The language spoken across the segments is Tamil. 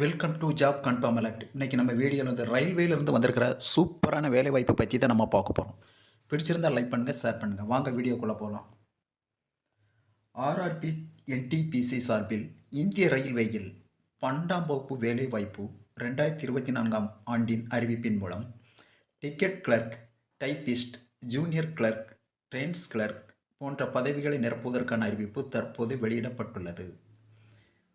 Welcome to job confirm alert இன்றைக்கி நம்ம வீடியோவில் வந்து ரயில்வேலேருந்து வந்திருக்கிற சூப்பரான வேலை வாய்ப்பை பற்றி தான் நம்ம பார்க்க போகிறோம் பிடிச்சிருந்தால் லைக் பண்ணுங்கள் ஷேர் பண்ணுங்கள் வாங்க வீடியோக்குள்ளே போகலாம் ஆர்ஆர்பி என்டிபிசி சார்பில் இந்திய ரயில்வேயில் பன்னெண்டாம் வகுப்பு வேலை வாய்ப்பு ரெண்டாயிரத்தி இருபத்தி நான்காம் ஆண்டின் அறிவிப்பின் மூலம் ticket clerk typist junior clerk trains clerk போன்ற பதவிகளை நிரப்புவதற்கான அறிவிப்பு தற்போது வெளியிடப்பட்டுள்ளது.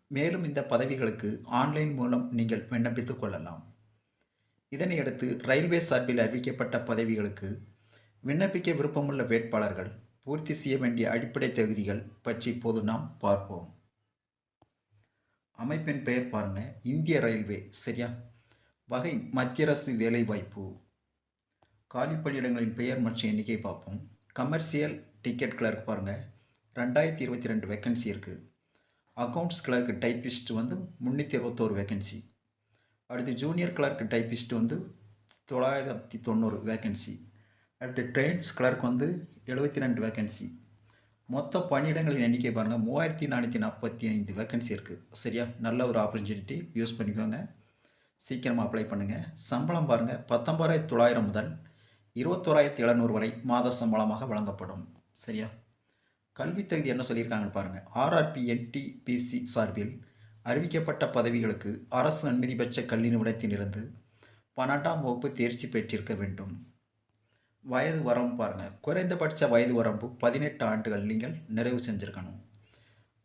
மேலும் இந்த பதவிகளுக்கு ஆன்லைன் மூலம் நீங்கள் விண்ணப்பித்துக் கொள்ளலாம். இதனையடுத்து ரயில்வே சார்பில் அறிவிக்கப்பட்ட பதவிகளுக்கு விண்ணப்பிக்க விருப்பமுள்ள வேட்பாளர்கள் பூர்த்தி செய்ய வேண்டிய அடிப்படை தகுதிகள் பற்றி இப்போது நாம் பார்ப்போம். அமைப்பின் பெயர் பாருங்க. இந்திய ரயில்வே. சரியா? வகை மத்திய அரசு வேலைவாய்ப்பு. காலி பணியிடங்களின் பெயர் மற்றும் எண்ணிக்கை பார்ப்போம். கமர்ஷியல் டிக்கெட் கிளர்க் பாருங்கள் ரெண்டாயிரத்தி இருபத்தி ரெண்டு வேக்கன்சி இருக்குது அக்கௌண்ட்ஸ் கிளர்க் டைப்பிஸ்ட் வந்து முந்நூற்றி இருபத்தோரு வேக்கன்சி அடுத்து ஜூனியர் கிளர்க் டைப்பிஸ்ட் வந்து தொள்ளாயிரத்தி தொண்ணூறு வேக்கன்சி அடுத்து ட்ரெயின்ஸ் கிளர்க் வந்து எழுபத்தி ரெண்டு வேகன்சி மொத்த பணியிடங்களின் எண்ணிக்கை பாருங்கள் மூவாயிரத்தி நானூற்றி நாற்பத்தி ஐந்து வேக்கன்சி இருக்குது சரியா? நல்ல ஒரு ஆப்பர்ச்சுனிட்டி யூஸ் பண்ணிக்கோங்க. சீக்கிரமாக அப்ளை பண்ணுங்கள் சம்பளம் பாருங்கள் பத்தொம்பதாயிரத்தி தொள்ளாயிரம் முதல் இருபத்தோராயிரத்தி எழுநூறு வரை மாத சம்பளமாக வழங்கப்படும். சரியா? கல்வி தகுதி என்ன சொல்லியிருக்காங்கன்னு பாருங்கள் ஆர்ஆர்பி என்டிபிசி சார்பில் அறிவிக்கப்பட்ட பதவிகளுக்கு அரசு அனுமதி பெற்ற கல்வி நிறுவனத்திலிருந்து பன்னெண்டாம் வகுப்பு தேர்ச்சி பெற்றிருக்க வேண்டும். வயது வரம்பு பாருங்கள் குறைந்தபட்ச வயது வரம்பு பதினெட்டு ஆண்டுகள் நீங்கள் நிறைவு செஞ்சுருக்கணும்.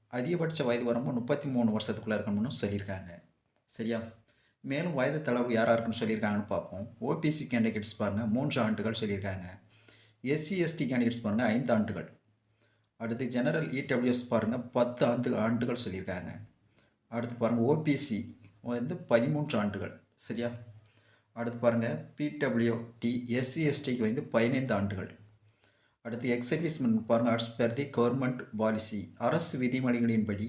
அதிகபட்ச வயது வரம்பு முப்பத்தி மூணு வருஷத்துக்குள்ளே இருக்கணும்னு சொல்லியிருக்காங்க. சரியா? மேலும் வயது தளர்வு யாராக இருக்குன்னு சொல்லியிருக்காங்கன்னு பார்ப்போம். ஓபிசி கேண்டிடேட்ஸ் பாருங்கள் மூன்று ஆண்டுகள் சொல்லியிருக்காங்க. எஸ்சி எஸ்டி கேண்டிடேட்ஸ் பாருங்கள் ஐந்து ஆண்டுகள். அடுத்து ஜெனரல் இடபிள்யூஎஸ் பாருங்கள் பத்து ஆண்டு ஆண்டுகள் சொல்லியிருக்காங்க. அடுத்து பாருங்கள் ஓபிசி வந்து பதிமூன்று ஆண்டுகள் சரியா? அடுத்து பாருங்கள் பிடபிள்யூடி எஸ்சி எஸ்டிக்கு வந்து பதினைந்து ஆண்டுகள். அடுத்து எக்ஸ் சர்வீஸ்மென் பாருங்கள் as per the government policy அரசு விதிமுறைகளின்படி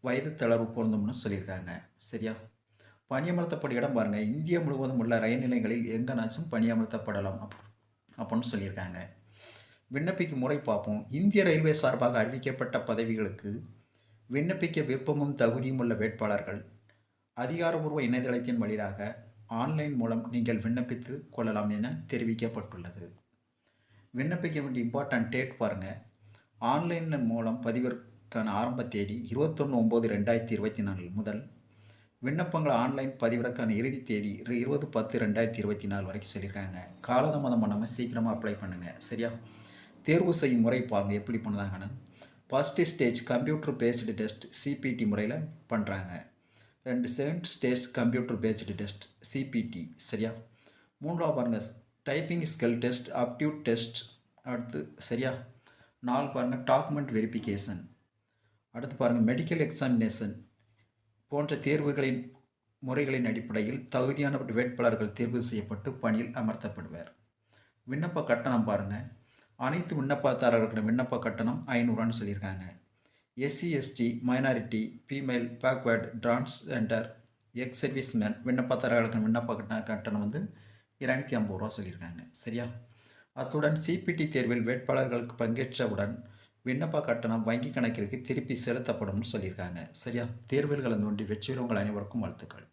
வயது தளர்வு பொருந்தும்னு சொல்லியிருக்காங்க சரியா? பணியமர்த்தப்பட்ட இடம் பாருங்கள் இந்தியா முழுவதும் உள்ள ரயில் நிலையங்களில் எங்கேனாச்சும் பணியமர்த்தப்படலாம் அப் அப்படின்னு சொல்லியிருக்காங்க. விண்ணப்பிக்கும் முறை பார்ப்போம். இந்திய ரயில்வே சார்பாக அறிவிக்கப்பட்ட பதவிகளுக்கு விண்ணப்பிக்க விருப்பமும் தகுதியும் உள்ள வேட்பாளர்கள் அதிகாரபூர்வ இணையதளத்தின் வழியாக ஆன்லைன் மூலம் நீங்கள் விண்ணப்பித்து கொள்ளலாம் என தெரிவிக்கப்பட்டுள்ளது. விண்ணப்பிக்க வேண்டிய இம்பார்ட்டன்ட் டேட் பாருங்கள் ஆன்லைன் மூலம் பதிவிற்கான ஆரம்ப தேதி இருபத்தொன்று ஒம்பது ரெண்டாயிரத்தி இருபத்தி நாலு முதல் விண்ணப்பங்களை ஆன்லைன் பதிவிறக்கான இறுதி தேதி இருபது பத்து ரெண்டாயிரத்தி இருபத்தி நாலு வரைக்கும் சொல்லியிருக்காங்க. காலதாமதம் பண்ணாமல் சீக்கிரமாக அப்ளை பண்ணுங்கள் சரியா? தேர்வு செய்யும் முறை பாருங்கள் எப்படி பண்ணுறாங்கன்னு. First stage computer based test CBT முறையில் பண்ணுறாங்க ரெண்டு second stage computer based test CBT சரியா? மூன்றாவது பாருங்கள் typing skill test aptitude test அடுத்து சரியா? நாலு பாருங்கள் டாக்குமெண்ட் வெரிஃபிகேஷன் அடுத்து பாருங்கள் மெடிக்கல் எக்ஸாமினேஷன் போன்ற தேர்வுகளின் முறைகளின் அடிப்படையில் தகுதியான வேட்பாளர்கள் தேர்வு செய்யப்பட்டு பணியில் அமர்த்தப்படுவார். விண்ணப்ப கட்டணம் பாருங்கள் அனைத்து விண்ணப்பதாரர்களுக்கு விண்ணப்ப கட்டணம் ஐநூறுரூவான்னு சொல்லியிருக்காங்க. SC ST minority female backward transgender ex serviceman விண்ணப்பதாரர்களுக்கு விண்ணப்ப கட்டண கட்டணம் வந்து இரநூத்தி ஐம்பது ரூபா சொல்லியிருக்காங்க. சரியா? அத்துடன் சிபிடி தேர்வில் வேட்பாளர்களுக்கு பங்கேற்றவுடன் விண்ணப்ப கட்டணம் வங்கி கணக்கிற்கு திருப்பி செலுத்தப்படும்னு சொல்லியிருக்காங்க. சரியா? தேர்வில் கலந்து கொண்டு வெற்றி உங்கள் அனைவருக்கும் வாழ்த்துக்கள்.